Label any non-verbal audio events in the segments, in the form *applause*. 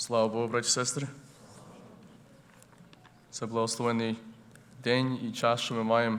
Слава Богу, браті і сестри. Це благословений день і час, що ми маємо,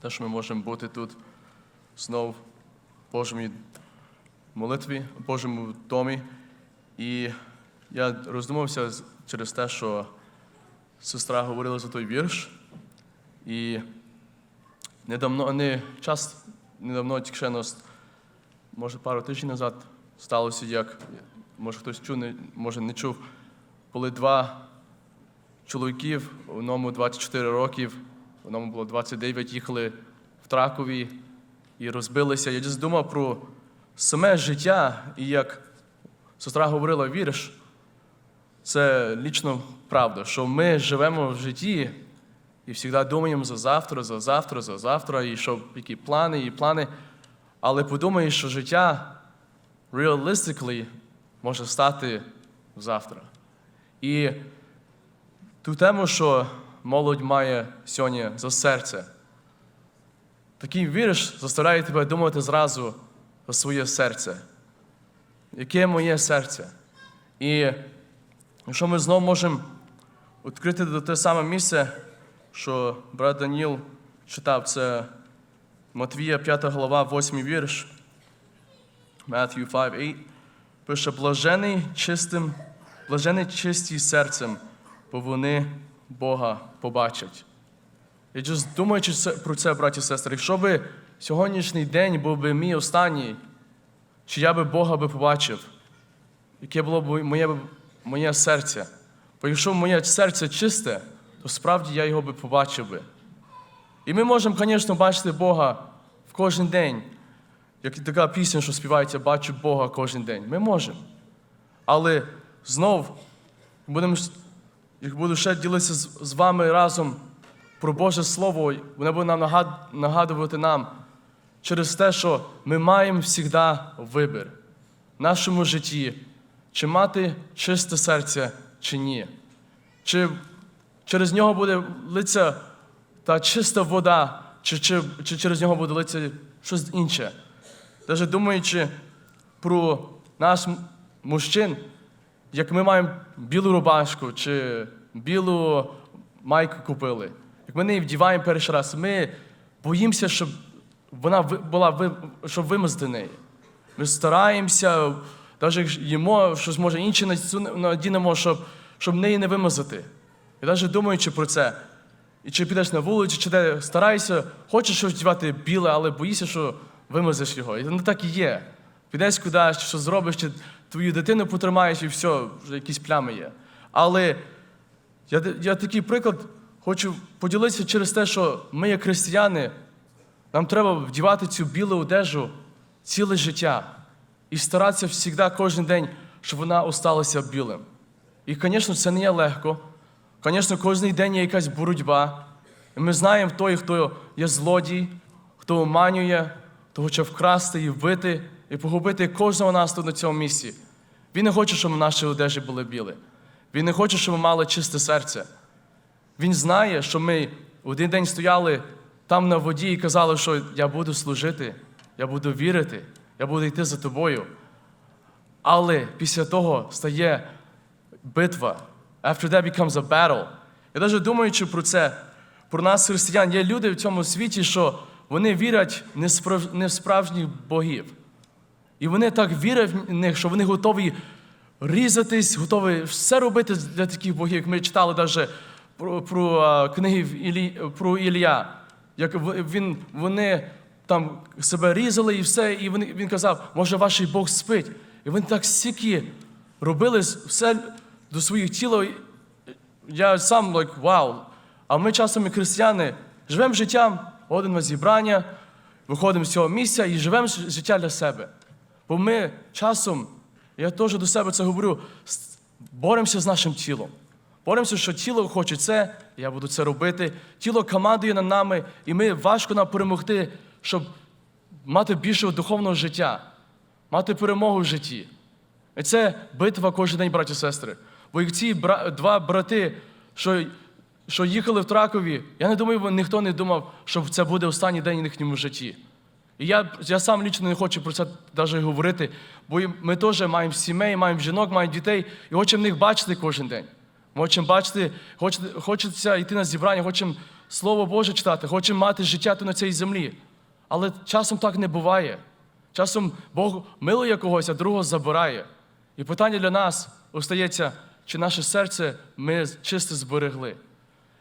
те, що ми можемо бути тут знов в Божому молитві, в Божому домі. І я роздумався через те, що сестра говорила за той вірш. І недавно, не час, недавно, тільки ще нас, може пару тижнів назад сталося, як може хтось чув, не, може не чув, коли два чоловіків, одному 24 років, одному було 29, їхали в Тракові і розбилися. Я десь думав про саме життя, і як сестра говорила, віриш, це лічно правда, що ми живемо в житті і завжди думаємо за завтра, за завтра, за завтра, і що які плани, і плани. Але подумаєш, що життя realistically може стати завтра. І ту тему, що молодь має сьогодні за серце, такий вірш заставляє тебе думати зразу за своє серце. Яке моє серце? І якщо ми знову можемо відкрити до те саме місце, що брат Даніл читав, це Матвія 5 глава, 8 вірш. Matthew 5, 8. Пише, блажений чистим, блажений чисті серцем, бо вони Бога побачать. Just думаючи про це, браті і сестри, якщо би сьогоднішній день був би мій останній, чи я би Бога би побачив, яке було б моє, моє серце. Бо якщо моє серце чисте, то справді я його би побачив би. І ми можемо, звісно, бачити Бога в кожен день. Як і така пісня, що співається, бачу Бога кожен день. Ми можемо. Але знов будемо, як буду ще ділитися з, вами разом про Боже Слово, воно буде нам нагад- нагадувати нам через те, що ми маємо завжди вибір в нашому житті, чи мати чисте серце, чи ні. Чи через нього буде литися та чиста вода, чи, чи, чи через нього буде литися щось інше. Навіть думаючи про нас, мужчин, як ми маємо білу рубашку чи білу майку купили, як ми неї вдіваємо перший раз, ми боїмося, щоб вона була щоб вимазати неї. Ми стараємося, навіть їмо щось може інше надінемо, щоб, щоб неї не вимазати. І навіть думаючи про це, і чи підеш на вулицю, чи де старайся, хочеш щось вдівати біле, але боїшся, що вимазиш його. І воно так і є. Підеш кудись, що зробиш, чи твою дитину потримаєш, і все, вже якісь плями є. Але я, я такий приклад хочу поділитися через те, що ми, як християни, нам треба вдівати цю білу одежу ціле життя і старатися завжди, кожен день, щоб вона осталася білим. І, звісно, це не є легко. Звісно, кожен день є якась боротьба. І ми знаємо той, хто є злодій, хто оманює, хто хоче вкрасти і вбити, і погубити кожного нас тут на цьому місці. Він не хоче, щоб наші одежі були білі. Він не хоче, щоб ми мали чисте серце. Він знає, що ми один день стояли там на воді і казали, що я буду служити, я буду вірити, я буду йти за тобою. Але після того стає битва. After that becomes a battle. Я навіть думаючи про це, про нас, християн, є люди в цьому світі, що вони вірять не в справжніх богів. І вони так вірять в них, що вони готові різатись, готові все робити для таких богів. Як ми читали навіть про, про книги Ілі, про Ілля. Як він, вони там себе різали і все, і вони, він казав, може ваш Бог спить. І вони так стільки робили все до своїх тіл. Я сам like, вау. А ми часом, як християни, живемо життям, ходимо на зібрання, виходимо з цього місця і живемо життя для себе. Бо ми часом, я теж до себе це говорю, боремося з нашим тілом. Боремося, що тіло хоче це, я буду це робити. Тіло командує над нами, і ми важко нам перемогти, щоб мати більше духовного життя, мати перемогу в житті. І це битва кожен день, браті і сестри. Бо як ці бра- два брати, що, що їхали в Тракові, я не думаю, ніхто не думав, що це буде останній день в їхньому житті. І я, я сам лічно не хочу про це навіть говорити, бо ми теж маємо сімей, маємо жінок, маємо дітей, і хочемо їх бачити кожен день. Ми хочемо бачити, хоче- хочеться йти на зібрання, хочемо Слово Боже читати, хочемо мати життя тут на цій землі. Але часом так не буває. Часом Бог милує когось, а другого забирає. І питання для нас остається, чи наше серце ми чисте зберегли.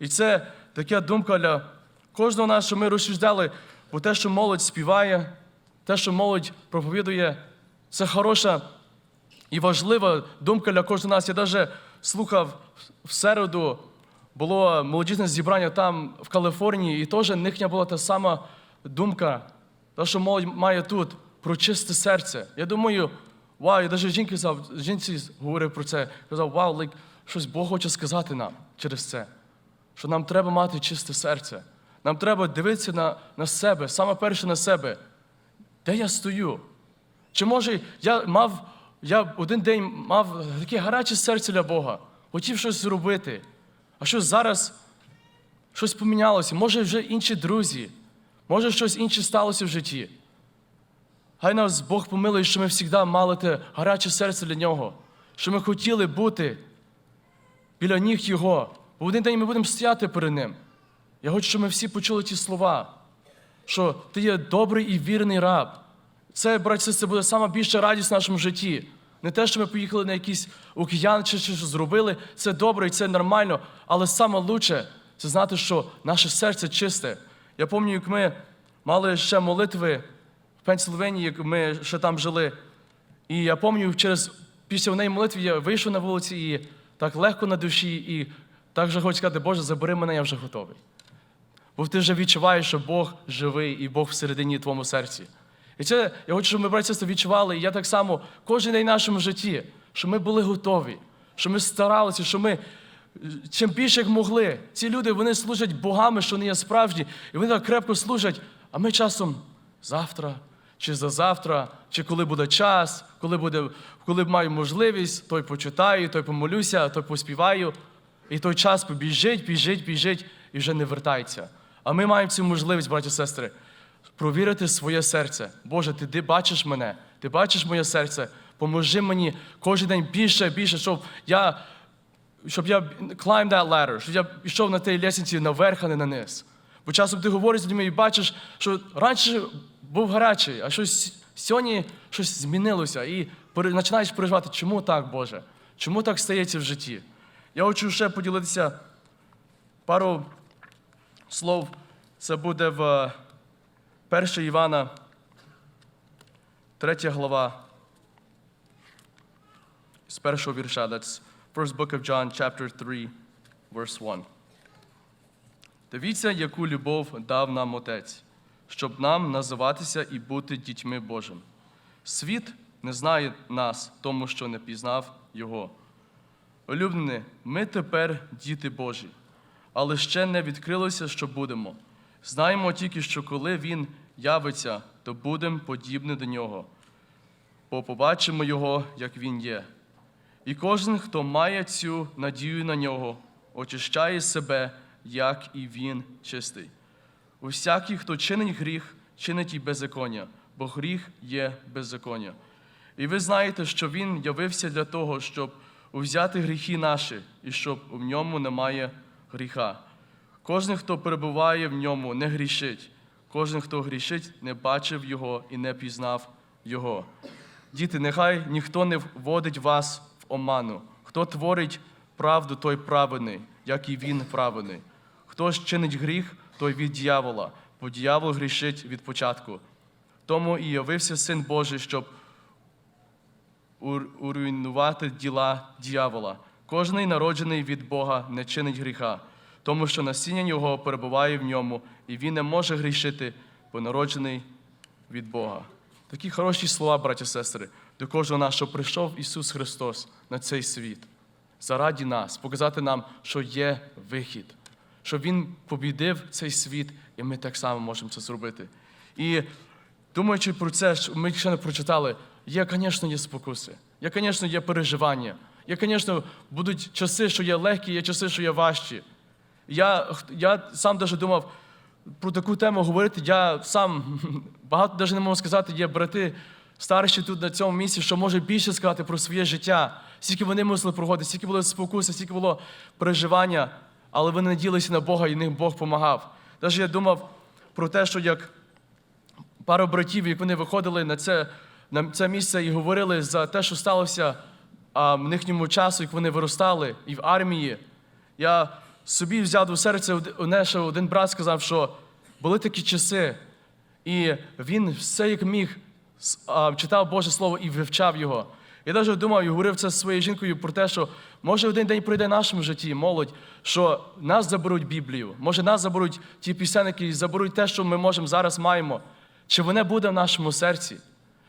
І це така думка для кожного нас, що ми розсуждали, бо те, що молодь співає, те, що молодь проповідує, це хороша і важлива думка для кожного нас. Я навіть слухав в середу, було молодіжне зібрання там в Каліфорнії, і теж їхня була та сама думка, те, що молодь має тут, про чисте серце. Я думаю, вау, я навіть жінки сказав, жінці говорив про це, казав, вау, like, щось Бог хоче сказати нам через це. Що нам треба мати чисте серце. Нам треба дивитися на, на себе, саме перше на себе. Де я стою? Чи може я мав, я один день мав таке гаряче серце для Бога, хотів щось зробити, а що зараз щось помінялося? Може, вже інші друзі, може, щось інше сталося в житті. Хай нас Бог помилує, що ми завжди мали те гаряче серце для нього, що ми хотіли бути біля ніг Його. Бо один день ми будемо стояти перед Ним. Я хочу, щоб ми всі почули ті слова, що ти є добрий і вірний раб. Це, братці, це буде сама більша радість в нашому житті. Не те, що ми поїхали на якийсь океан чи щось зробили, це добре і це нормально, але саме лучше це знати, що наше серце чисте. Я пам'ятаю, як ми мали ще молитви в Пенсильванії, як ми ще там жили. І я пам'ятаю, через після неї молитви я вийшов на вулиці і так легко на душі, і так вже хочу сказати, Боже, забери мене, я вже готовий. Бо ти вже відчуваєш, що Бог живий і Бог всередині твоєму серці. І це я хочу, щоб ми, сестри, відчували, і я так само кожен день в нашому житті, що ми були готові, що ми старалися, що ми чим більше як могли. Ці люди вони служать богами, що вони є справжні, і вони так крепко служать, а ми часом завтра, чи за завтра, чи коли буде час, коли буде, коли маю можливість, той почитаю, той помолюся, той поспіваю. І той час побіжить, біжить, біжить і вже не вертається. А ми маємо цю можливість, браті і сестри, провірити своє серце. Боже, ти бачиш мене, ти бачиш моє серце. Поможи мені кожен день більше, більше, щоб я, щоб я climb that ladder, щоб я пішов на тій лісниці наверх, а не на низ. Бо часом ти говориш з людьми і бачиш, що раніше був гарячий, а щось сьогодні щось змінилося. І починаєш переживати, чому так, Боже? Чому так стається в житті? Я хочу ще поділитися пару слов. Це буде в 1 Івана, 3 глава, з першого вірша. That's first book of John, chapter 3, verse 1. Дивіться, яку любов дав нам Отець, щоб нам називатися і бути дітьми Божим. Світ не знає нас, тому що не пізнав Його. Улюблені, ми тепер діти Божі, але ще не відкрилося, що будемо. Знаємо тільки, що коли Він явиться, то будемо подібні до нього, бо побачимо Його, як Він є. І кожен, хто має цю надію на нього, очищає себе, як і він чистий. Усякий, хто чинить гріх, чинить і беззаконня, бо гріх є беззаконня. І ви знаєте, що Він явився для того, щоб узяти гріхи наші, і щоб у ньому немає гріха. Кожен, хто перебуває в ньому, не грішить. Кожен, хто грішить, не бачив його і не пізнав його. Діти, нехай ніхто не вводить вас в оману. Хто творить правду, той праведний, як і він праведний. Хто ж чинить гріх, той від дьявола, бо дьявол грішить від початку. Тому і явився Син Божий, щоб уруйнувати діла дьявола. Кожний народжений від Бога не чинить гріха, тому що насіння Його перебуває в ньому, і він не може грішити, бо народжений від Бога. Такі хороші слова, браті і сестри, до кожного нас, що прийшов Ісус Христос на цей світ заради нас, показати нам, що є вихід, що Він побідив цей світ, і ми так само можемо це зробити. І думаючи про це, ми ще не прочитали, є, звісно, є спокуси, є, звісно, є переживання, є, звісно, будуть часи, що є легкі, є часи, що є важчі. Я, я сам даже думав, про таку тему говорити. Я сам *laughs* багато навіть не можу сказати, є брати старші тут на цьому місці, що може більше сказати про своє життя, скільки вони мусили проходити, скільки було спокуси, скільки було переживання, але вони наділися на Бога і ним Бог допомагав. Навіть я думав про те, що як пару братів, як вони виходили на це, на це місце і говорили за те, що сталося а, в їхньому часу, як вони виростали і в армії. Я собі взяв до серця одне, що один брат сказав, що були такі часи, і він все як міг а, читав Боже Слово і вивчав його. Я навіть думав і говорив це зі своєю жінкою про те, що може один день прийде в нашому житті молодь, що нас заберуть Біблію, може нас заберуть ті пісенники і заберуть те, що ми можемо зараз маємо. Чи воно буде в нашому серці?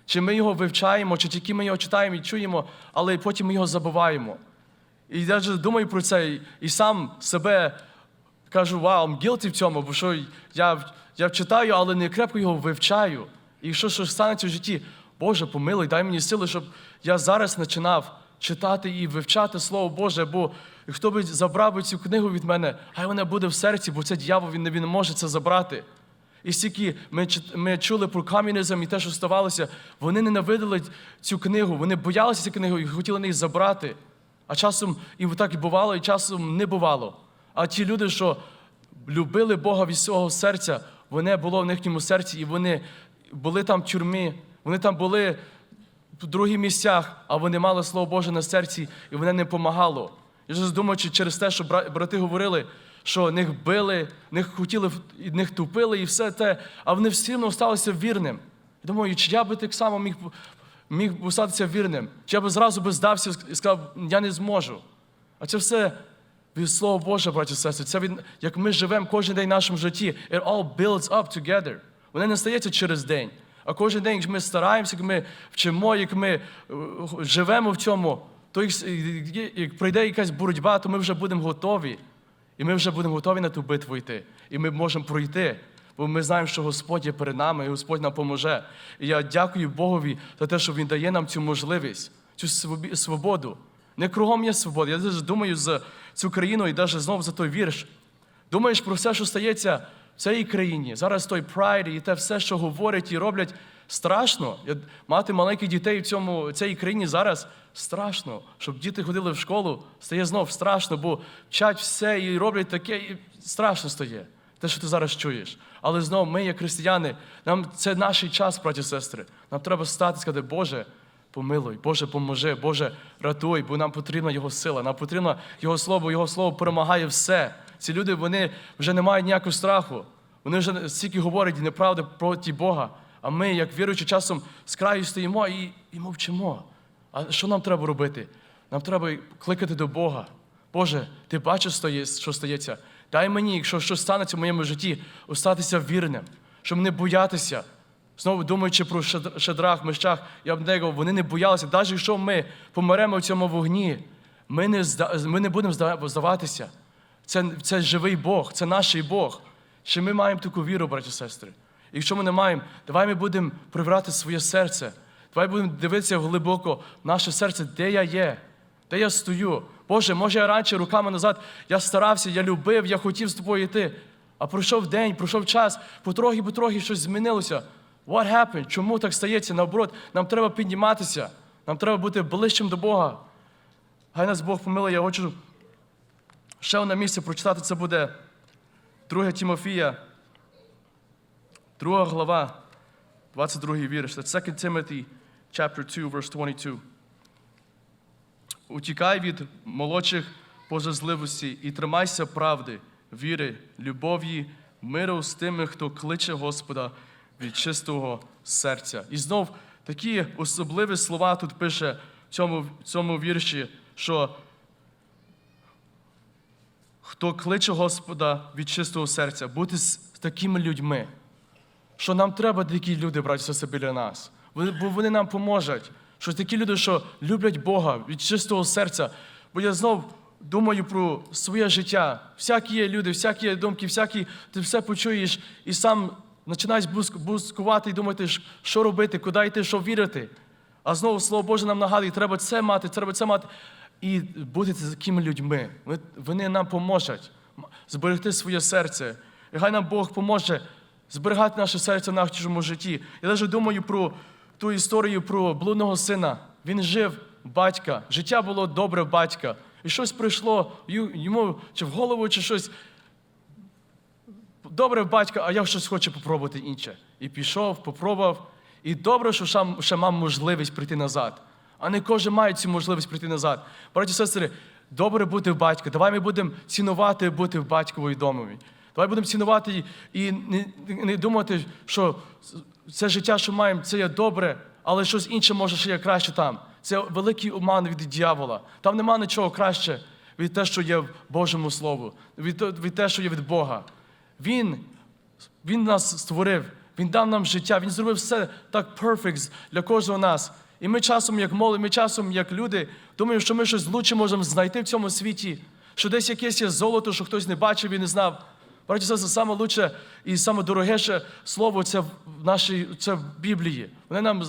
Чи ми його вивчаємо, чи тільки ми його читаємо і чуємо, але потім ми його забуваємо. І я вже думаю про це, і- сам себе кажу, вау, I'm guilty в цьому, бо що я, я читаю, але не крепко його вивчаю. І якщо щось станеться в житті, Боже, помилуй, дай мені сили, щоб я зараз починав читати і вивчати Слово Боже, бо хто би забрав цю книгу від мене, хай вона буде в серці, бо це дьявол, він не може це забрати. І стільки ми, ми чули про комунізм і те, що ставалося, вони ненавидили цю книгу, вони боялися цієї книги і хотіли неї забрати. А часом і так і бувало, і часом не бувало. А ті люди, що любили Бога від свого серця, вони було в їхньому серці, і вони були там в тюрмі, вони там були в других місцях, а вони мали Слово Боже на серці, і воно не допомагало. Я ж думаю, через те, що бра- брати говорили, що них били, них хотіли, них тупили і все те, а вони все одно залишилися вірним. Я думаю, чи я би так само міг, міг статися вірним? Чи я би зразу би здався і сказав, я не зможу. А це все від Слова Боже, браті і сестри. Це від, як ми живемо кожен день в нашому житті. It all builds up together. Воно не стається через день. А кожен день, як ми стараємося, як ми вчимо, як ми е, живемо в цьому, то як- як прийде якась боротьба, то ми вже будемо готові. І ми вже будемо готові на ту битву йти. І ми можемо пройти. Бо ми знаємо, що Господь є перед нами, і Господь нам поможе. І я дякую Богові за те, що Він дає нам цю можливість, цю свободу. Не кругом є свобода. Я дуже думаю за цю країну і навіть знову за той вірш. Думаєш про все, що стається в цій країні. Зараз той прайд і те все, що говорять і роблять, страшно. Мати маленьких дітей в цьому, цій країні зараз страшно. Щоб діти ходили в школу, стає знов страшно, бо вчать все і роблять таке, і страшно стає. Те, що ти зараз чуєш. Але знову ми, як християни, нам це наш час, браті і сестри. Нам треба стати і сказати, Боже, помилуй, Боже, поможи, Боже, рятуй, бо нам потрібна Його сила, нам потрібно Його слово, бо Його слово перемагає все. Ці люди вони вже не мають ніякого страху. Вони вже стільки говорять неправди проти Бога. А ми, як віруючи, часом з краю стоїмо і, і мовчимо. А що нам треба робити? Нам треба кликати до Бога. Боже, ти бачиш, що стається. Дай мені, якщо щось станеться в моєму житті, остатися вірним, щоб не боятися. Знову думаючи про Шедр- Шедрах, Мещах і Абдего, вони не боялися, навіть якщо ми помремо в цьому вогні, ми не, ми не будемо здаватися. Це, це живий Бог, це наш Бог. Що ми маємо таку віру, браті і сестри. І якщо ми не маємо, давай ми будемо приврати своє серце. Давай будемо дивитися глибоко наше серце, де я є, де я стою. Боже, може я раніше руками назад я старався, я любив, я хотів з тобою йти. А пройшов день, пройшов час, потрохи, потрохи щось змінилося. What happened? Чому так стається? Наоборот, нам треба підніматися, нам треба бути ближчим до Бога. Хай нас Бог помилує, я хочу ще одне місце прочитати, це буде 2 Тимофія, 2 глава, 22 вірш. Це 2 Timothy, chapter 2, verse 22. Утікай від молодших пожазливості і тримайся правди, віри, любові, миру з тими, хто кличе Господа від чистого серця. І знов такі особливі слова тут пише в цьому, в цьому вірші, що хто кличе Господа від чистого серця, бути з такими людьми, що нам треба такі люди, браті і біля нас. Бо вони нам поможуть. Що такі люди, що люблять Бога від чистого серця. Бо я знов думаю про своє життя. Всякі є люди, всякі є думки, всякі, ти все почуєш і сам починаєш бускувати і думати, що робити, куди йти, що вірити. А знову Слово Боже нам нагадує, треба це мати, треба це мати. І бути такими людьми. Вони- нам поможуть зберегти своє серце. І хай нам Бог поможе зберігати наше серце в нашому житті. Я навіть думаю про ту історію про блудного сина. Він жив батька, життя було добре батька. І щось прийшло йому чи в голову, чи щось добре батька, а я щось хочу попробувати інше. І пішов, попробував. І добре, що ще мав можливість прийти назад. А не кожен має цю можливість прийти назад. Браті сестри, добре бути в батька. Давай ми будемо цінувати бути в батькової домові. Давай будемо цінувати і не, не думати, що це життя, що маємо, це є добре, але щось інше може ще є краще там. Це великий обман від диявола. Там нема нічого краще від те, що є в Божому Слову, від, від те, що є від Бога. Він, він нас створив, Він дав нам життя, Він зробив все так perfect для кожного нас. І ми часом, як молодь, ми часом, як люди, думаємо, що ми щось лучше можемо знайти в цьому світі, що десь якесь є золото, що хтось не бачив і не знав. Браті, це саме лучше і саме дорогіше слово це в нашій це в Біблії. Воно нам,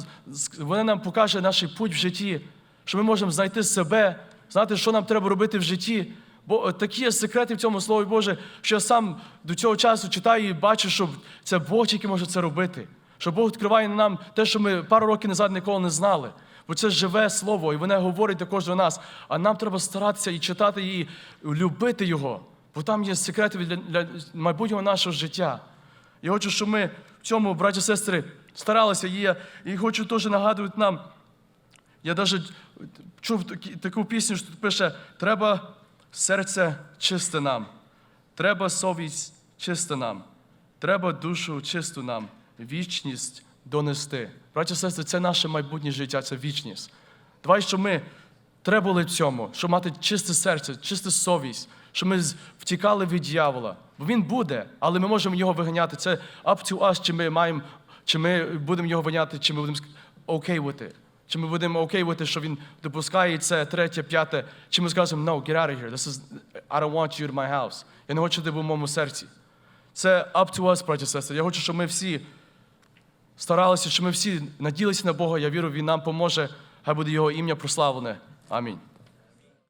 воно нам покаже наш путь в житті, що ми можемо знайти себе, знати, що нам треба робити в житті. Бо е, такі є секрети в цьому Слові Боже, що я сам до цього часу читаю і бачу, що це Бог тільки може це робити. Що Бог відкриває нам те, що ми пару років назад ніколи не знали. Бо це живе слово, і воно говорить до кожного нас. А нам треба старатися і читати, і любити його. Бо там є секрети для, для майбутнього нашого життя. Я хочу, щоб ми в цьому, браті сестри, старалися. Я і хочу теж нагадувати нам. Я навіть чув таку пісню, що тут пише: треба серце чисте нам, треба совість чиста нам, треба душу чисту нам, вічність донести. Браті і сестри, це наше майбутнє життя, це вічність. Давай, щоб ми требували цьому, щоб мати чисте серце, чисту совість, щоб ми втікали від дьявола. Бо він буде, але ми можемо його виганяти. Це up to us, чи ми маємо, чи ми будемо його виганяти, чи ми будемо ск- окей with it. Чи ми будемо окей with it, що він допускає це третє, п'яте, чи ми скажемо, no, get out of here. This is, I don't want you in my house. Я не хочу, був в моєму серці. Це up to us, браті і сестри. Я хочу, щоб ми всі старалися, щоб ми всі наділися на Бога. Я вірю, Він нам поможе. Хай буде Його ім'я прославлене. Амінь.